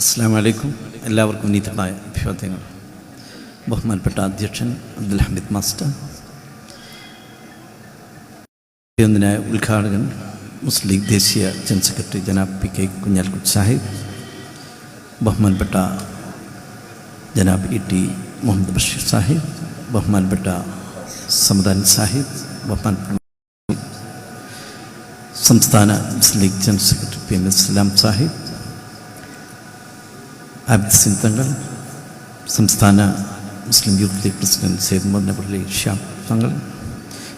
അസ്സാം വലൈക്കും എല്ലാവർക്കും നീതമായ അഭിവാദ്യങ്ങൾ ബഹുമാനപ്പെട്ട അധ്യക്ഷൻ അബ്ദുൽ ഹമീദ് മാസ്റ്റർ ഒന്നിനായ ഉദ്ഘാടകൻ മുസ്ലിം ലീഗ് ദേശീയ general secretary ജനാബ് P K Kunhalikutty Sahib ബഹുമാനപ്പെട്ട ജനാബ് ഇ ടി മുഹമ്മദ് ബഷീർ സാഹിബ് ബഹുമാനപ്പെട്ട സമദാൻ സാഹിബ് ബഹുമാനപ്പെട്ട സംസ്ഥാന Muslim League general secretary P M Islam Sahib Singh തങ്ങൾ സംസ്ഥാന Muslim youth league president Syed Muhammad Shyam തങ്ങൾ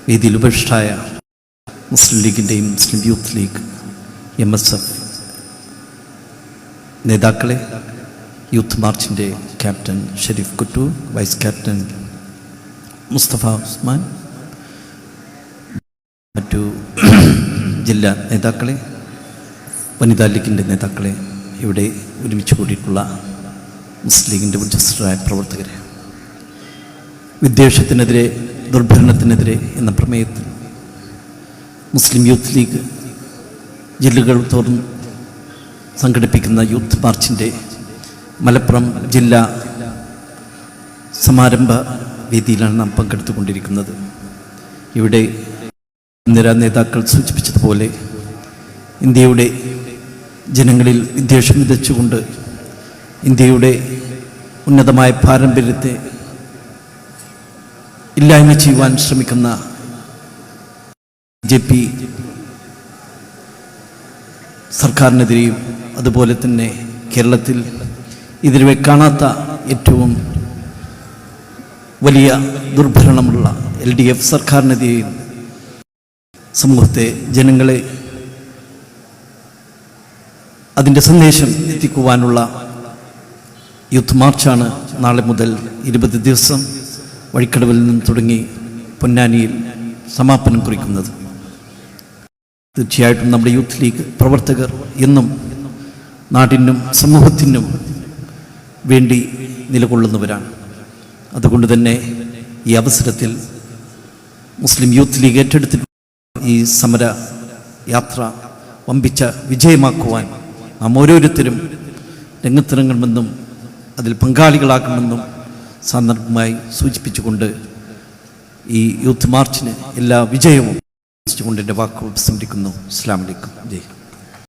വേദിയിൽ ഉപരിഷ്ഠായ Muslim ലീഗിന്റെയും Muslim youth league M S F നേതാക്കളെ youth മാർച്ചിന്റെ captain Shareef Kuttoor vice captain Musthafa Usman മറ്റു ജില്ലാ നേതാക്കളെ വനിതാ ലീഗിന്റെ നേതാക്കളെ ഇവിടെ ഒരുമിച്ച് കൂടിയിട്ടുള്ള മുസ്ലിം ലീഗിന്റെ ഉദ്യോഗസ്ഥരായ പ്രവർത്തകരെ വിദ്വേഷത്തിനെതിരെ ദുർഭരണത്തിനെതിരെ എന്ന പ്രമേയത്തിൽ മുസ്ലിം യൂത്ത് ലീഗ് ജില്ലകൾ തോറും സംഘടിപ്പിക്കുന്ന യൂത്ത് മാർച്ചിന്റെ മലപ്പുറം ജില്ലാ സമാരംഭ വേദിയിലാണ് നാം പങ്കെടുത്തുകൊണ്ടിരിക്കുന്നത്. ഇവിടെ നിര നേതാക്കൾ സൂചിപ്പിച്ചതുപോലെ ഇന്ത്യയുടെ ജനങ്ങളിൽ വിദ്വേഷം വിതച്ചുകൊണ്ട് ഇന്ത്യയുടെ ഉന്നതമായ പാരമ്പര്യത്തെ ഇല്ലായ്മ ചെയ്യുവാൻ ശ്രമിക്കുന്ന ജെ പി സർക്കാരിനെതിരെയും അതുപോലെ തന്നെ കേരളത്തിൽ ഇതിലുവെ കാണാത്ത ഏറ്റവും വലിയ ദുർഭരണമുള്ള എൽ ഡി എഫ് സർക്കാരിനെതിരെയും സമൂഹത്തെ ജനങ്ങളെ അതിന്റെ സന്ദേശം എത്തിക്കുവാനുള്ള യൂത്ത് മാർച്ചാണ് നാളെ മുതൽ ഇരുപത് ദിവസം വഴിക്കടവിൽ നിന്ന് തുടങ്ങി പൊന്നാനിയിൽ സമാപനം കുറിക്കുന്നത്. തീർച്ചയായിട്ടും നമ്മുടെ യൂത്ത് ലീഗ് പ്രവർത്തകർ എന്നും നാടിനും സമൂഹത്തിനും വേണ്ടി നിലകൊള്ളുന്നവരാണ്. അതുകൊണ്ട് തന്നെ ഈ അവസരത്തിൽ മുസ്ലിം യൂത്ത് ലീഗ് ഏറ്റെടുത്തിട്ടുള്ള ഈ സമര യാത്ര വമ്പിച്ച വിജയമാക്കുവാൻ നാം ഓരോരുത്തരും രംഗത്തിറങ്ങണമെന്നും അതിൽ പങ്കാളികളാക്കണമെന്നും സന്ദർഭമായി സൂചിപ്പിച്ചുകൊണ്ട് ഈ യൂത്ത് മാർച്ചിന് എല്ലാ വിജയവും കൊണ്ട് എന്റെ വാക്കുകൾ ഉപസംഹരിക്കുന്നു അസ്ലാം വലൈക്കും ജയ്